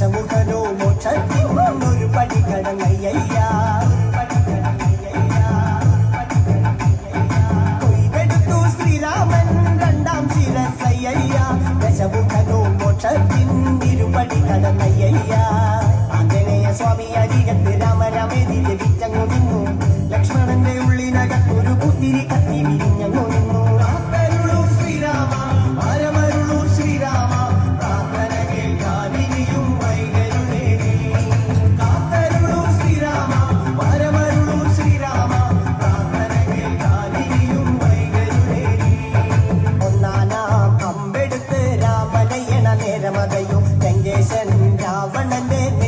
కసవుకలో మోక్షి మురుపడి గడనయ్యయ్యా కొయ్యెడుతూ శ్రీరామన్ రెండాం శిరసయ్యయ్యా. కసవుకలో మోక్షి నిరుపడి గడనయ్యయ్యా അവനല്ലേ